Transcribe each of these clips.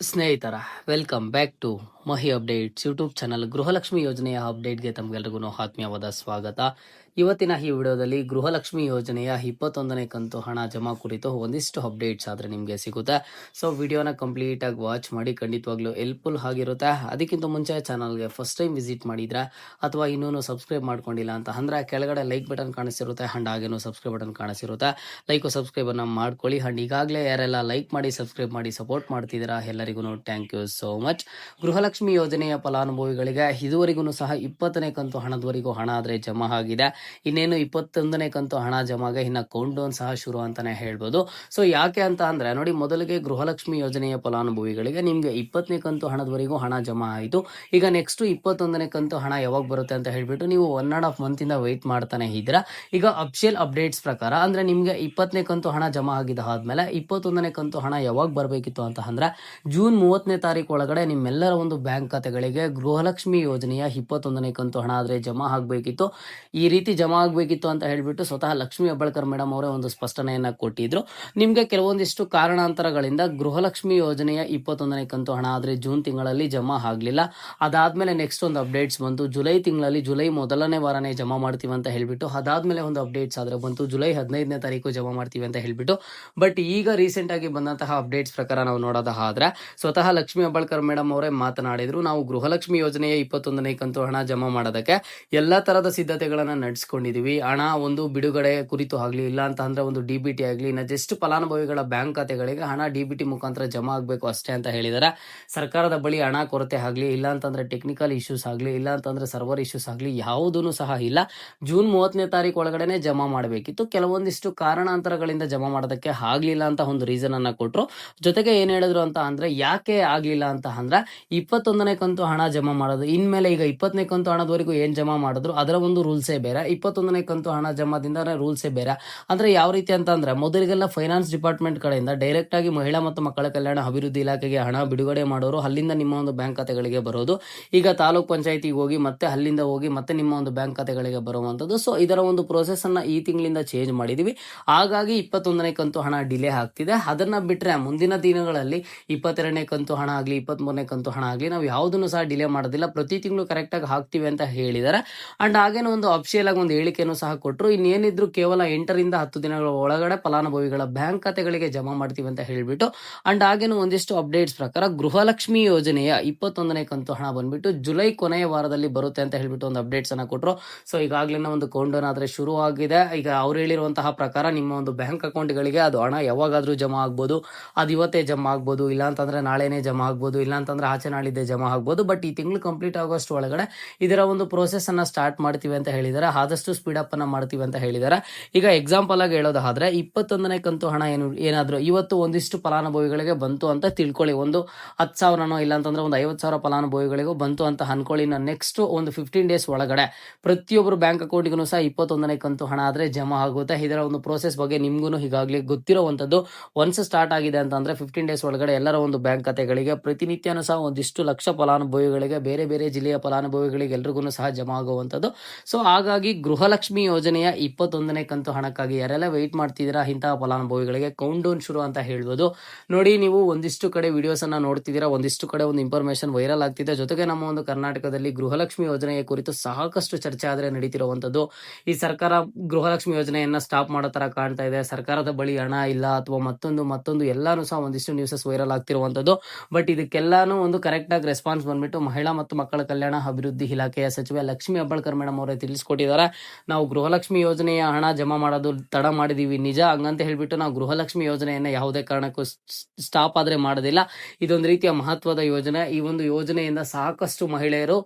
ಸ್ನೇಹಿತರ welcome back to Mahi updates YouTube channel Gruhalakshmi ಯೋಜನೆಯ ಅಪ್ಡೇಟ್ಗೆ ತಮಗೆಲ್ಲರಿಗೂ ಆತ್ಮೀಯವಾದ ಸ್ವಾಗತ. ಇವತ್ತಿನ ಈ ವಿಡಿಯೋದಲ್ಲಿ ಗೃಹಲಕ್ಷ್ಮಿ ಯೋಜನೆಯ ಇಪ್ಪತ್ತೊಂದನೇ ಕಂತು ಹಣ ಜಮಾ ಕುರಿತು ಒಂದಿಷ್ಟು ಅಪ್ಡೇಟ್ಸ್ ಆದರೆ ನಿಮಗೆ ಸಿಗುತ್ತೆ. ಸೊ ವಿಡಿಯೋನ ಕಂಪ್ಲೀಟ್ ಆಗಿ ವಾಚ್ ಮಾಡಿ ಖಂಡಿತವಾಗ್ಲೂ ಹೆಲ್ಪ್ಫುಲ್ ಆಗಿರುತ್ತೆ. ಅದಕ್ಕಿಂತ ಮುಂಚೆ ಚಾನಲ್ಗೆ ಫಸ್ಟ್ ಟೈಮ್ ವಿಸಿಟ್ ಮಾಡಿದ್ರೆ ಅಥವಾ ಇನ್ನೂ ಸಬ್ಸ್ಕ್ರೈಬ್ ಮಾಡ್ಕೊಂಡಿಲ್ಲ ಅಂತ ಅಂದ್ರೆ ಕೆಳಗಡೆ ಲೈಕ್ ಬಟನ್ ಕಾಣಿಸಿರುತ್ತೆ ಅಂಡ್ ಹಾಗೇನು ಸಬ್ಸ್ಕ್ರೈಬ್ ಬಟನ್ ಕಾಣಿಸಿರುತ್ತೆ. ಲೈಕ್ ಸಬ್ಸ್ಕ್ರೈಬನ್ನು ಮಾಡ್ಕೊಳ್ಳಿ. ಅಂಡ್ ಈಗಾಗಲೇ ಯಾರೆಲ್ಲ ಲೈಕ್ ಮಾಡಿ ಸಬ್ಸ್ಕ್ರೈಬ್ ಮಾಡಿ ಸಪೋರ್ಟ್ ಮಾಡ್ತಿದ್ದೀರಾ ಎಲ್ಲರಿಗೂ thank you so much Gruhalakshmi ಯೋಜನೆಯ ಫಲಾನುಭವಿಗಳಿಗೆ ಇದುವರೆಗೂ ಸಹ ಇಪ್ಪತ್ತನೇ ಕಂತು ಹಣದವರೆಗೂ ಹಣ ಆದರೆ ಜಮಾ ಆಗಿದೆ. ಇನ್ನೇನು ಇಪ್ಪತ್ತೊಂದನೇ ಕಂತು ಹಣ ಜಮಾಗೆ ಇನ್ನು ಕೌಂಟ್ ಡೌನ್ ಸಹ ಶುರು ಅಂತಾನೆ ಹೇಳ್ಬೋದು. ಸೊ ಯಾಕೆ ಅಂತ ಅಂದ್ರೆ, ನೋಡಿ ಮೊದಲಿಗೆ ಗೃಹಲಕ್ಷ್ಮಿ ಯೋಜನೆಯ ಫಲಾನುಭವಿಗಳಿಗೆ ನಿಮಗೆ ಇಪ್ಪತ್ತನೇ ಕಂತು ಹಣದವರೆಗೂ ಹಣ ಜಮಾ ಆಯಿತು. ಈಗ ನೆಕ್ಸ್ಟ್ ಇಪ್ಪತ್ತೊಂದನೇ ಕಂತು ಹಣ ಯಾವಾಗ ಬರುತ್ತೆ ಅಂತ ಹೇಳ್ಬಿಟ್ಟು ನೀವು ಒನ್ ಆ್ಯಂಡ್ ಹಾಫ್ ಮಂತಿಂದ ವೆಯ್ಟ್ ಮಾಡ್ತಾನೆ ಇದ್ದೀರಾ. ಈಗ ಅಫಿಷಿಯಲ್ ಅಪ್ಡೇಟ್ಸ್ ಪ್ರಕಾರ, ಅಂದ್ರೆ ನಿಮಗೆ ಇಪ್ಪತ್ತನೇ ಕಂತು ಹಣ ಜಮಾ ಆಗಿದ ಆದ್ಮೇಲೆ ಇಪ್ಪತ್ತೊಂದನೇ ಕಂತು ಹಣ ಯಾವಾಗ ಬರಬೇಕಿತ್ತು ಅಂತ ಅಂದ್ರೆ ಜೂನ್ ಮೂವತ್ತನೇ ತಾರೀಕು ಒಳಗಡೆ ನಿಮ್ಮೆಲ್ಲರ ಒಂದು ಬ್ಯಾಂಕ್ ಖಾತೆಗಳಿಗೆ ಗೃಹಲಕ್ಷ್ಮಿ ಯೋಜನೆಯ ಇಪ್ಪತ್ತೊಂದನೇ ಕಂತು ಹಣ ಆದರೆ ಜಮಾ ಆಗಬೇಕಿತ್ತು. ಈ ರೀತಿ ಜಮಾ ಆಗಬೇಕಿತ್ತು ಅಂತ ಹೇಳಿಬಿಟ್ಟು ಸ್ವತಃ ಲಕ್ಷ್ಮಿ ಹೆಬ್ಬಾಳ್ಕರ್ ಮೇಡಮ್ ಅವರೇ ಒಂದು ಸ್ಪಷ್ಟನೆಯನ್ನ ಕೊಟ್ಟಿದ್ರು. ನಿಮಗೆ ಕೆಲವೊಂದಿಷ್ಟು ಕಾರಣಾಂತರಗಳಿಂದ ಗೃಹಲಕ್ಷ್ಮಿ ಯೋಜನೆಯ ಇಪ್ಪತ್ತೊಂದನೇ ಕಂತು ಹಣ ಆದರೆ ಜೂನ್ ತಿಂಗಳಲ್ಲಿ ಜಮಾ ಆಗಲಿಲ್ಲ. ಅದಾದ್ಮೇಲೆ ನೆಕ್ಸ್ಟ್ ಒಂದು ಅಪ್ಡೇಟ್ಸ್ ಬಂತು. ಜುಲೈ ತಿಂಗಳಲ್ಲಿ ಜುಲೈ ಮೊದಲನೇ ವಾರನೇ ಜಮಾ ಮಾಡ್ತೀವಿ ಅಂತ ಹೇಳ್ಬಿಟ್ಟು, ಅದಾದ್ಮೇಲೆ ಒಂದು ಅಪ್ಡೇಟ್ಸ್ ಆದರೆ ಬಂತು. ಜುಲೈ ಹದಿನೈದನೇ ತಾರೀಕು ಜಮಾ ಮಾಡ್ತೀವಿ ಅಂತ ಹೇಳಿಬಿಟ್ಟು. ಬಟ್ ಈಗ ರೀಸೆಂಟ್ ಆಗಿ ಬಂದಂತಹ ಅಪ್ಡೇಟ್ಸ್ ಪ್ರಕಾರ ನಾವು ನೋಡೋದಾದ್ರೆ ಸ್ವತಃ ಲಕ್ಷ್ಮಿ ಅಬ್ಬಳ್ಕರ್ ಮೇಡಮ್ ಅವರೇ ಮಾತನಾಡಿದ್ರು, ನಾವು ಗೃಹಲಕ್ಷ್ಮಿ ಯೋಜನೆಯ ಇಪ್ಪತ್ತೊಂದನೇ ಕಂತು ಹಣ ಜಮಾ ಮಾಡೋದಕ್ಕೆ ಎಲ್ಲಾ ಸಿದ್ಧತೆಗಳನ್ನು ಸಿದ್ಧತೆಗಳನ್ನ ನಡೆಸ್ಕೊಂಡಿದೀವಿ ಹಣ ಒಂದು ಬಿಡುಗಡೆ ಕುರಿತು ಆಗಲಿ, ಇಲ್ಲ ಅಂತ ಅಂದ್ರೆ ಒಂದು ಡಿ ಬಿ ಟಿ ಆಗಲಿ, ಇನ್ನು ಜಸ್ಟ್ ಫಲಾನುಭವಿಗಳ ಬ್ಯಾಂಕ್ ಖಾತೆಗಳಿಗೆ ಹಣ ಡಿ ಬಿ ಟಿ ಮುಖಾಂತರ ಜಮಾ ಆಗಬೇಕು ಅಷ್ಟೇ ಅಂತ ಹೇಳಿದಾರೆ. ಸರ್ಕಾರದ ಬಳಿ ಹಣ ಕೊರತೆ ಆಗಲಿ, ಇಲ್ಲ ಅಂತಂದ್ರೆ ಟೆಕ್ನಿಕಲ್ ಇಶ್ಯೂಸ್ ಆಗಲಿ, ಇಲ್ಲ ಅಂತಂದ್ರೆ ಸರ್ವರ್ ಇಶ್ಯೂಸ್ ಆಗಲಿ ಯಾವುದೂ ಸಹ ಇಲ್ಲ. ಜೂನ್ ಮೂವತ್ತನೇ ತಾರೀಕು ಒಳಗಡೆನೆ ಜಮಾ ಮಾಡಬೇಕಿತ್ತು. ಕೆಲವೊಂದಿಷ್ಟು ಕಾರಣಾಂತರಗಳಿಂದ ಜಮಾ ಮಾಡೋದಕ್ಕೆ ಆಗಲಿಲ್ಲ ಅಂತ ಒಂದು ರೀಸನ್ ಅನ್ನ ಕೊಟ್ಟರು ಜೊತೆಗೆ ಏನು ಹೇಳಿದ್ರು ಅಂತ ಅಂದರೆ, ಯಾಕೆ ಆಗಲಿಲ್ಲ ಅಂತ ಅಂದ್ರೆ, ಇಪ್ಪತ್ತೊಂದನೇ ಕಂತು ಹಣ ಜಮಾ ಮಾಡೋದು, ಇನ್ಮೇಲೆ ಈಗ ಇಪ್ಪತ್ತನೇ ಕಂತು ಹಣದವರೆಗೂ ಏನು ಜಮಾ ಮಾಡಿದ್ರು, ಅದರ ಒಂದು ರೂಲ್ಸೇ ಬೇರೆ. ಇಪ್ಪತ್ತೊಂದನೇ ಕಂತು ಹಣ ಜಮಾದಿಂದ ರೂಲ್ಸೇ ಬೇರೆ. ಅಂದ್ರೆ ಯಾವ ರೀತಿ ಅಂತ ಅಂದ್ರೆ ಮೊದಲಿಗೆಲ್ಲ ಫೈನಾನ್ಸ್ ಡಿಪಾರ್ಟ್ಮೆಂಟ್ ಕಡೆಯಿಂದ ಡೈರೆಕ್ಟ್ ಆಗಿ ಮಹಿಳಾ ಮತ್ತು ಮಕ್ಕಳ ಕಲ್ಯಾಣ ಅಭಿವೃದ್ಧಿ ಇಲಾಖೆಗೆ ಹಣ ಬಿಡುಗಡೆ ಮಾಡೋರು ಅಲ್ಲಿಂದ ನಿಮ್ಮ ಒಂದು ಬ್ಯಾಂಕ್ ಖಾತೆಗಳಿಗೆ ಬರೋದು. ಈಗ ತಾಲೂಕ್ ಪಂಚಾಯತಿಗೆ ಹೋಗಿ ಮತ್ತೆ ಅಲ್ಲಿಂದ ಹೋಗಿ ಮತ್ತೆ ನಿಮ್ಮ ಒಂದು ಬ್ಯಾಂಕ್ ಖಾತೆಗಳಿಗೆ ಬರುವಂತದ್ದು. ಸೊ ಇದರ ಒಂದು ಪ್ರೋಸೆಸನ್ನು ಈ ತಿಂಗಳಿಂದ ಚೇಂಜ್ ಮಾಡಿದೀವಿ. ಹಾಗಾಗಿ ಇಪ್ಪತ್ತೊಂದನೇ ಕಂತು ಹಣ ಡಿಲೇ ಆಗ್ತಿದೆ. ಅದನ್ನ ಬಿಟ್ಟರೆ ಮುಂದಿನ ದಿನಗಳಲ್ಲಿ ಇಪ್ಪತ್ತೆರಡನೇ ಕಂತು ಹಣ ಆಗಲಿ ಇಪ್ಪತ್ತ್ಮೂರನೇ ಕಂತು ಹಣ ಆಗಲಿ ನಾವು ಯಾವುದನ್ನು ಸಹ ಡಿಲೇ ಮಾಡೋದಿಲ್ಲ. ಪ್ರತಿ ತಿಂಗಳು ಕರೆಕ್ಟಾಗಿ ಹಾಕ್ತೀವಿ ಅಂತ ಹೇಳಿದ್ದಾರೆ ಅಂಡ್ ಹಾಗೇನೆ ಒಂದು ಅಫಿಷಿಯಲ್ ಆಗಿ ಒಂದು ಹೇಳಿಕೆಯನ್ನು ಸಹ ಕೊಟ್ಟರು ಇನ್ನೇನಿದ್ರು ಕೇವಲ ಎಂಟರಿಂದ ಹತ್ತು ದಿನಗಳ ಒಳಗಡೆ ಫಲಾನುಭವಿಗಳ ಬ್ಯಾಂಕ್ ಖಾತೆಗಳಿಗೆ ಜಮಾ ಮಾಡ್ತೀವಿ ಅಂತ ಹೇಳಿಬಿಟ್ಟು, ಅಂಡ್ ಹಾಗೇನು ಒಂದಿಷ್ಟು ಅಪ್ಡೇಟ್ಸ್ ಪ್ರಕಾರ ಗೃಹಲಕ್ಷ್ಮಿ ಯೋಜನೆಯ ಇಪ್ಪತ್ತೊಂದನೇ ಕಂತು ಹಣ ಬಂದ್ಬಿಟ್ಟು ಜುಲೈ ಕೊನೆಯ ವಾರದಲ್ಲಿ ಬರುತ್ತೆ ಅಂತ ಹೇಳಿಬಿಟ್ಟು ಒಂದು ಅಪ್ಡೇಟ್ಸ್ ಅನ್ನ ಕೊಟ್ಟರು ಸೊ ಈಗಾಗಲೇ ಒಂದು ಕೌಂಡೌನ್ ಆದರೆ ಶುರು ಆಗಿದೆ. ಈಗ ಅವ್ರು ಹೇಳಿರುವಂತಹ ಪ್ರಕಾರ ನಿಮ್ಮ ಒಂದು ಬ್ಯಾಂಕ್ ಅಕೌಂಟ್ಗಳಿಗೆ ಅದು ಹಣ ಯಾವಾಗಾದ್ರೂ ಜಮಾ ಆಗ್ಬೋದು. ಅದು ಇವತ್ತೇ ಜಮಾ ಆಗ್ಬೋದು. ಇಲ್ಲ ಅಂತಂದ್ರೆ ನಾಳೆನೇ ಜಮಾ ಆಗ್ಬೋದು. ಇಲ್ಲ ಅಂತಂದ್ರೆ ಆಚೆ ನಾಳಿದ್ದೆ ಜಮಾ ಆಗ್ಬೋದು. ಬಟ್ ಈ ತಿಂಗಳು ಕಂಪ್ಲೀಟ್ ಆಗೋಷ್ಟು ಒಳಗಡೆ ಇದರ ಒಂದು ಪ್ರೋಸೆಸ್ ಅನ್ನ ಸ್ಟಾರ್ಟ್ ಮಾಡ್ತೀವಿ ಅಂತ ಹೇಳಿದ್ದಾರೆ ಆದಷ್ಟು ಸ್ಪೀಡ್ ಅಪ್ ಅನ್ನ ಮಾಡ್ತೀವಿ ಅಂತ ಹೇಳಿದ್ದಾರೆ ಈಗ ಎಕ್ಸಾಂಪಲ್ ಆಗಿ ಹೇಳೋದಾದ್ರೆ ಇಪ್ಪತ್ತೊಂದನೇ ಕಂತು ಹಣ ಏನು, ಏನಾದ್ರು ಇವತ್ತು ಒಂದಿಷ್ಟು ಫಲಾನುಭವಿಗಳಿಗೆ ಬಂತು ಅಂತ ತಿಳ್ಕೊಳ್ಳಿ. ಒಂದು ಹತ್ತು ಸಾವಿರನೋ ಇಲ್ಲ ಅಂತಂದ್ರೆ ಒಂದು ಐವತ್ತು ಸಾವಿರ ಫಲಾನುಭವಿಗಳಿಗೂ ಬಂತು ಅಂತ ಅನ್ಕೊಳ್ಳಿ. ನೆಕ್ಸ್ಟ್ ಒಂದು ಫಿಫ್ಟೀನ್ ಡೇಸ್ ಒಳಗಡೆ ಪ್ರತಿಯೊಬ್ಬರು ಬ್ಯಾಂಕ್ ಅಕೌಂಟ್ಗೂ ಸಹ ಇಪ್ಪತ್ತೊಂದನೇ ಕಂತು ಹಣ ಆದ್ರೆ ಜಮಾ ಆಗುತ್ತೆ. ಇದರ ಒಂದು ಪ್ರೋಸೆಸ್ ಬಗ್ಗೆ ನಿಮ್ಗೂ ಈಗಾಗಲೇ ಗೊತ್ತಿರುವಂತದ್ದು ಒನ್ಸ್ ಸ್ಟಾರ್ಟ್ ಆಗಿದೆ ಅಂತಂದ್ರೆ ಫಿಫ್ಟೀನ್ ಡೇಸ್ ಒಳಗಡೆ ಎಲ್ಲರ ಒಂದು ಬ್ಯಾಂಕ್ ಖಾತೆಗಳಿಗೆ ಪ್ರತಿನಿತ್ಯನೂ ಸಹ ಒಂದಿಷ್ಟು ಲಕ್ಷ ಫಲಾನುಭವಿಗಳಿಗೆ, ಬೇರೆ ಬೇರೆ ಜಿಲ್ಲೆಯ ಫಲಾನುಭವಿಗಳಿಗೆ ಎಲ್ರಿಗೂ ಸಹ ಜಮಾ ಆಗುವಂಥದ್ದು. ಸೊ ಹಾಗಾಗಿ ಗೃಹಲಕ್ಷ್ಮಿ ಯೋಜನೆಯ ಇಪ್ಪತ್ತೊಂದನೇ ಕಂತು ಹಣಕ್ಕಾಗಿ ಯಾರೆಲ್ಲ ವೆಯ್ಟ್ ಮಾಡ್ತಿದ್ದೀರಾ, ಇಂತಹ ಫಲಾನುಭವಿಗಳಿಗೆ ಕೌಂಟ್ ಡೌನ್ ಶುರು ಅಂತ ಹೇಳ್ಬೋದು. ನೋಡಿ, ನೀವು ಒಂದಿಷ್ಟು ಕಡೆ ವಿಡಿಯೋಸ್ ಅನ್ನ ನೋಡ್ತಿದ್ದೀರಾ, ಒಂದಿಷ್ಟು ಕಡೆ ಒಂದು ಇನ್ಫಾರ್ಮೇಶನ್ ವೈರಲ್ ಆಗ್ತಿದೆ. ಜೊತೆಗೆ ನಮ್ಮ ಒಂದು ಕರ್ನಾಟಕದಲ್ಲಿ ಗೃಹಲಕ್ಷ್ಮಿ ಯೋಜನೆಯ ಕುರಿತು ಸಾಕಷ್ಟು ಚರ್ಚೆ ಆದರೆ ನಡೀತಿರುವಂಥದ್ದು. ಈ ಸರ್ಕಾರ ಗೃಹಲಕ್ಷ್ಮಿ ಯೋಜನೆಯನ್ನ ಸ್ಟಾಪ್ ಮಾಡೋ ತರ ಕಾಣ್ತಾ ಇದೆ. ಸರ್ಕಾರದ ಬಳಿ ಹಣ ಇಲ್ಲ ಅಥವಾ ಮತ್ತೊಂದು ಮತ್ತೊಂದು ಎಲ್ಲಾನು ಸಹ ಒಂದಿಷ್ಟು ನ್ಯೂಸಸ್ ವೈರಲ್ ಆಗ್ತಿರುವಂಥದ್ದು. ಬಟ್ ಇದಕ್ಕೆಲ್ಲಾನು ಒಂದು ಕರೆಕ್ಟ್ ಆಗಿ ರೆಸ್ಪಾನ್ಸ್ ಬಂದ್ಬಿಟ್ಟು ಮಹಿಳಾ ಮತ್ತು ಮಕ್ಕಳ ಕಲ್ಯಾಣ ಅಭಿವೃದ್ಧಿ ಇಲಾಖೆಯ ಸಚಿವೆ ಲಕ್ಷ್ಮಿ ಹೆಬ್ಬಾಳ್ಕರ್ ಮೇಡಮ್ ಅವರೇ ತಿಳಿಸ್ಕೊಟ್ಟಿದ್ದಾರೆ. ನಾವು ಗೃಹಲಕ್ಷ್ಮಿ ಯೋಜನೆಯ ಹಣ ಜಮಾ ಮಾಡೋದು ತಡ ಮಾಡಿದೀವಿ. ನಿಜ ಹಂಗಂತ ಹೇಳ್ಬಿಟ್ಟು ನಾವು ಗೃಹಲಕ್ಷ್ಮಿ ಯೋಜನೆಯನ್ನ ಯಾವುದೇ ಕಾರಣಕ್ಕೂ ಸ್ಟಾಪ್ ಆದ್ರೆ ಮಾಡೋದಿಲ್ಲ. ಇದೊಂದು ರೀತಿಯ ಮಹತ್ವದ ಯೋಜನೆ. ಈ ಒಂದು ಯೋಜನೆಯಿಂದ ಸಾಕಷ್ಟು ಮಹಿಳೆಯರು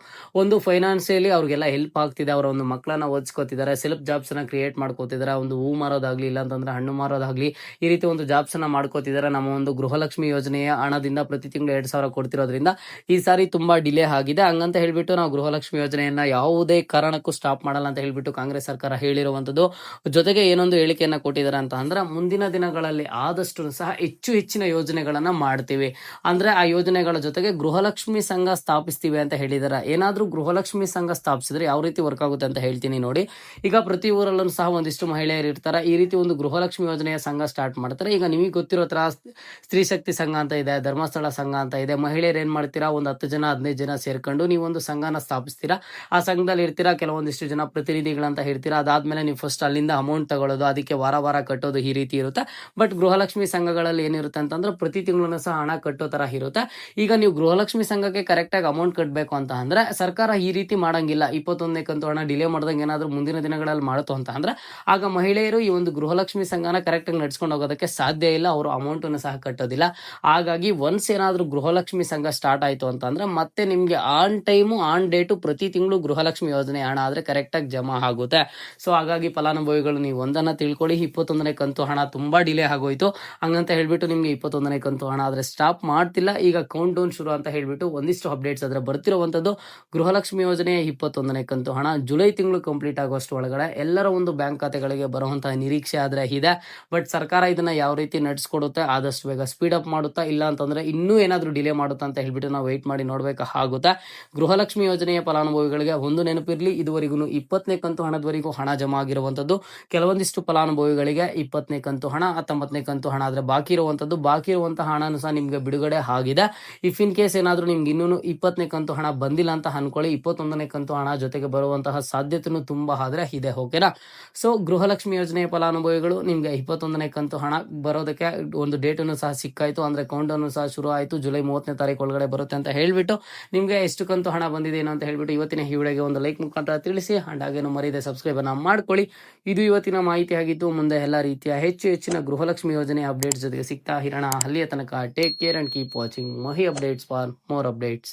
ಒಂದು ಫೈನಾನ್ಸಿಯಲಿ ಅವ್ರಿಗೆಲ್ಲ ಹೆಲ್ಪ್ ಆಗ್ತಿದೆ. ಅವರ ಒಂದು ಮಕ್ಕಳನ್ನ ಓದಿಸ್ಕೋತಿದ್ದಾರೆ. Self ಜಾಬ್ಸ್ನ create ಮಾಡ್ಕೋತಿದ್ದಾರೆ. ಒಂದು ಹೂ ಮಾರೋದಾಗ್ಲಿ ಇಲ್ಲ ಅಂತಂದ್ರೆ ಹಣ್ಣು ಮಾರೋದಾಗ್ಲಿ, ಈ ರೀತಿ ಒಂದು ಜಾಬ್ಸ್ ಅನ್ನ ಮಾಡ್ಕೋತಿದ್ದಾರೆ. ನಮ್ಮ ಒಂದು ಗೃಹಲಕ್ಷ್ಮಿ ಯೋಜನೆಯ ಹಣದಿಂದ ಪ್ರತಿ ತಿಂಗಳು ಎರಡ್ ಸಾವಿರ ಕೊಡ್ತಿರೋದ್ರಿಂದ ಈ ಸಾರಿ ತುಂಬಾ ಡಿಲೇ ಆಗಿದೆ. ಹಂಗಂತ ಹೇಳ್ಬಿಟ್ಟು ನಾವು ಗೃಹಲಕ್ಷ್ಮಿ ಯೋಜನೆಯನ್ನ ಯಾವುದೇ ಕಾರಣಕ್ಕೂ ಸ್ಟಾಪ್ ಮಾಡಲ್ಲ ಅಂತ ಹೇಳ್ಬಿಟ್ಟು ಹೇಳ್ಬಿಟ್ಟು ಕಾಂಗ್ರೆಸ್ ಸರ್ಕಾರ ಹೇಳಿರುವಂತದ್ದು ಜೊತೆಗೆ ಏನೊಂದು ಹೇಳಿಕೆಯನ್ನ ಕೊಟ್ಟಿದ್ದಾರೆ ಅಂತ ಅಂದ್ರೆ, ಮುಂದಿನ ದಿನಗಳಲ್ಲಿ ಆದಷ್ಟು ಸಹ ಹೆಚ್ಚು ಹೆಚ್ಚಿನ ಯೋಜನೆಗಳನ್ನ ಮಾಡ್ತೀವಿ. ಅಂದ್ರೆ ಆ ಯೋಜನೆಗಳ ಜೊತೆಗೆ ಗೃಹಲಕ್ಷ್ಮಿ ಸಂಘ ಸ್ಥಾಪಿಸ್ತೀವಿ ಅಂತ ಹೇಳಿದಾರೆ ಏನಾದ್ರೂ ಗೃಹಲಕ್ಷ್ಮಿ ಸಂಘ ಸ್ಥಾಪಿಸಿದ್ರೆ ಯಾವ ರೀತಿ ವರ್ಕ್ ಆಗುತ್ತೆ ಅಂತ ಹೇಳ್ತೀನಿ ನೋಡಿ. ಈಗ ಪ್ರತಿ ಊರಲ್ಲೂ ಸಹ ಒಂದಿಷ್ಟು ಮಹಿಳೆಯರು ಇರ್ತಾರೆ. ಈ ರೀತಿ ಒಂದು ಗೃಹಲಕ್ಷ್ಮಿ ಯೋಜನೆಯ ಸಂಘ ಸ್ಟಾರ್ಟ್ ಮಾಡ್ತಾರೆ. ಈಗ ನಿಮಗೆ ಗೊತ್ತಿರೋ ತರ ಸ್ತ್ರೀ ಶಕ್ತಿ ಸಂಘ ಅಂತ ಇದೆ, ಧರ್ಮಸ್ಥಳ ಸಂಘ ಅಂತ ಇದೆ. ಮಹಿಳೆಯರು ಏನ್ ಮಾಡ್ತೀರಾ? ಒಂದು ಹತ್ತು ಜನ, ಹದಿನೈದು ಜನ ಸೇರ್ಕೊಂಡು ನೀವು ಒಂದು ಸಂಘನ ಸ್ಥಾಪಿಸ್ತೀರಾ? ಆ ಸಂಘದಲ್ಲಿ ಇರ್ತೀರಾ? ಕೆಲವೊಂದಿಷ್ಟು ಜನ ಪ್ರತಿನಿಧಿಗಳಂತ ಹೇಳ್ತೀರ? ಅದಾದ್ಮೇಲೆ ನೀವು ಫಸ್ಟ್ ಅಲ್ಲಿಂದ ಅಮೌಂಟ್ ತಗೊಳ್ಳೋದು, ಅದಕ್ಕೆ ವಾರ ವಾರ ಕಟ್ಟೋದು ಈ ರೀತಿ ಇರುತ್ತೆ. ಬಟ್ ಗೃಹಲಕ್ಷ್ಮಿ ಸಂಘಗಳಲ್ಲಿ ಏನಿರುತ್ತೆ ಅಂತಂದ್ರೆ ಪ್ರತಿ ತಿಂಗಳು ಸಹ ಹಣ ಕಟ್ಟೋ ತರ ಇರುತ್ತೆ. ಈಗ ನೀವು ಗೃಹಲಕ್ಷ್ಮಿ ಸಂಘಕ್ಕೆ ಕರೆಕ್ಟಾಗಿ ಅಮೌಂಟ್ ಕಟ್ಟಬೇಕು ಅಂತ ಅಂದ್ರೆ ಸರ್ಕಾರ ಈ ರೀತಿ ಮಾಡಂಗಿಲ್ಲ. ಇಪ್ಪತ್ತೊಂದನೇ ಕಂತು ಹಣ ಡಿಲೇ ಮಾಡ್ದಂಗೆ ಏನಾದರೂ ಮುಂದಿನ ದಿನಗಳಲ್ಲಿ ಮಾಡುತ್ತೋ ಅಂತ ಅಂದ್ರೆ ಆಗ ಮಹಿಳೆಯರು ಈ ಒಂದು ಗೃಹಲಕ್ಷ್ಮಿ ಸಂಘನ ಕರೆಕ್ಟಾಗಿ ನಡ್ಸ್ಕೊಂಡು ಹೋಗೋದಕ್ಕೆ ಸಾಧ್ಯ ಇಲ್ಲ. ಅವರು ಅಮೌಂಟನ್ನು ಸಹ ಕಟ್ಟೋದಿಲ್ಲ. ಹಾಗಾಗಿ ಒನ್ಸ್ ಏನಾದರೂ ಗೃಹಲಕ್ಷ್ಮಿ ಸಂಘ ಸ್ಟಾರ್ಟ್ ಆಯಿತು ಅಂತಂದ್ರೆ ಮತ್ತೆ ನಿಮಗೆ ಆನ್ ಟೈಮು ಆನ್ ಡೇಟು ಪ್ರತಿ ತಿಂಗಳು ಗೃಹಲಕ್ಷ್ಮಿ ಯೋಜನೆ ಹಣ ಆದರೆ ಕರೆಕ್ಟಾಗಿ ಜಮಾ ಆಗುತ್ತೆ. ಸೊ ಹಾಗಾಗಿ ಫಲಾನುಭವಿಗಳು ನೀವು ಒಂದನ್ನು ತಿಳ್ಕೊಳ್ಳಿ. ಇಪ್ಪತ್ತೊಂದನೇ ಕಂತು ಹಣ ತುಂಬ ಡಿಲೇ ಆಗೋಯ್ತು. ಹಂಗಂತ ಹೇಳ್ಬಿಟ್ಟು ನಿಮಗೆ ಇಪ್ಪತ್ತೊಂದನೇ ಕಂತು ಹಣ ಆದರೆ ಸ್ಟಾಪ್ ಮಾಡ್ತಿಲ್ಲ. ಈಗ ಕೌಂಟ್ ಡೌನ್ ಶುರು ಅಂತ ಹೇಳ್ಬಿಟ್ಟು ಒಂದಿಷ್ಟು ಅಪ್ಡೇಟ್ಸ್ ಆದರೆ ಬರ್ತಿರುವಂಥದ್ದು. ಗೃಹಲಕ್ಷ್ಮಿ ಯೋಜನೆಯ ಇಪ್ಪತ್ತೊಂದನೇ ಕಂತು ಹಣ. ಜುಲೈ ತಿಂಗಳು ಕಂಪ್ಲೀಟ್ ಆಗುವಷ್ಟು ಒಳಗಡೆ ಎಲ್ಲರ ಒಂದು ಬ್ಯಾಂಕ್ ಖಾತೆಗಳಿಗೆ ಬರುವಂತಹ ನಿರೀಕ್ಷೆ ಆದರೆ ಇದೆ. ಬಟ್ ಸರ್ಕಾರ ಇದನ್ನ ಯಾವ ರೀತಿ ನಡೆಸ್ಕೊಡುತ್ತೆ, ಆದಷ್ಟು ಬೇಗ ಸ್ಪೀಡ್ ಅಪ್ ಮಾಡುತ್ತಾ ಇಲ್ಲ ಅಂತಂದ್ರೆ ಇನ್ನೂ ಏನಾದರೂ ಡಿಲೇ ಮಾಡುತ್ತಾ ಅಂತ ಹೇಳ್ಬಿಟ್ಟು ನಾವು ವೆಯ್ಟ್ ಮಾಡಿ ನೋಡ್ಬೇಕಾಗುತ್ತೆ ಗೃಹಲಕ್ಷ್ಮಿ ಯೋಜನೆಯ ಫಲಾನುಭವಿಗಳಿಗೆ ಒಂದು ನೆನಪಿರಲಿ. ಇದುವರೆಗೂ ಇಪ್ಪತ್ತನೇ ಕಂತು ಹಣದವರೆಗೂ ಹಣ ಜಮಾ ಆಗಿರುವಂತದ್ದು ಕೆಲವೊಂದಿಷ್ಟು ಫಲಾನುಭವಿಗಳಿಗೆ ಇಪ್ಪತ್ತನೇ ಕಂತು ಹಣ, ಹತ್ತೊಂಬತ್ತನೇ ಕಂತು ಹಣ ಆದ್ರೆ ಬಾಕಿ ಇರುವಂಥದ್ದು ಬಾಕಿ ಇರುವಂತಹ ಹಣನೂ ಸಹ ನಿಮಗೆ ಬಿಡುಗಡೆ ಆಗಿದೆ. ಇಫ್ ಇನ್ ಕೇಸ್ ಏನಾದರೂ ನಿಮ್ಗೆ ಇನ್ನೂ ಇಪ್ಪತ್ತನೇ ಕಂತು ಹಣ ಬಂದಿಲ್ಲ ಅಂತ ಅನ್ಕೊಳ್ಳಿ. ಇಪ್ಪತ್ತೊಂದನೇ ಕಂತು ಹಣ ಜೊತೆಗೆ ಬರುವಂತಹ ಸಾಧ್ಯತೆನೂ ತುಂಬಾ ಆದ್ರೆ ಇದೆ, ಓಕೆನಾ? ಸೊ ಗೃಹಲಕ್ಷ್ಮಿ ಯೋಜನೆಯ ಫಲಾನುಭವಿಗಳು ನಿಮ್ಗೆ ಇಪ್ಪತ್ತೊಂದನೇ ಕಂತು ಹಣ ಬರೋದಕ್ಕೆ ಒಂದು ಡೇಟನ್ನು ಸಹ ಸಿಕ್ಕಾಯ್ತು. ಅಂದ್ರೆ ಕೌಂಟನ್ನು ಸಹ ಶುರು ಆಯಿತು. ಜುಲೈ ಮೂವತ್ತನೇ ತಾರೀಕು ಒಳಗಡೆ ಬರುತ್ತೆ ಅಂತ ಹೇಳ್ಬಿಟ್ಟು ನಿಮಗೆ ಎಷ್ಟು ಕಂತು ಹಣ ಬಂದಿದೆ ಏನು ಅಂತ ಹೇಳ್ಬಿಟ್ಟು ಇವತ್ತಿನ ಈ ಒಂದು ಲೈಕ್ ಮುಖಾಂತರ ತಿಳಿಸಿ. ಅಂಡ್ ಹಾಗೇನು ಮರೀದೆ ಸಬ್ಸ್ಕ್ರೈಬ್ ಅನ್ನ ಮಾಡ್ಕೊಳ್ಳಿ. ಇದು ಇವತ್ತಿನ ಮಾಹಿತಿ ಆಗಿತ್ತು ಮುಂದೆ ಎಲ್ಲ ರೀತಿಯ ಹೆಚ್ಚು ಹೆಚ್ಚಿನ ಗೃಹಲಕ್ಷ್ಮಿ ಯೋಜನೆ ಅಪ್ಡೇಟ್ಸ್ ಜೊತೆಗೆ ಸಿಗ್ತಾ ಹಿರಣ ಅಲ್ಲಿಯ ತನಕ take care and keep watching Mahi updates for more updates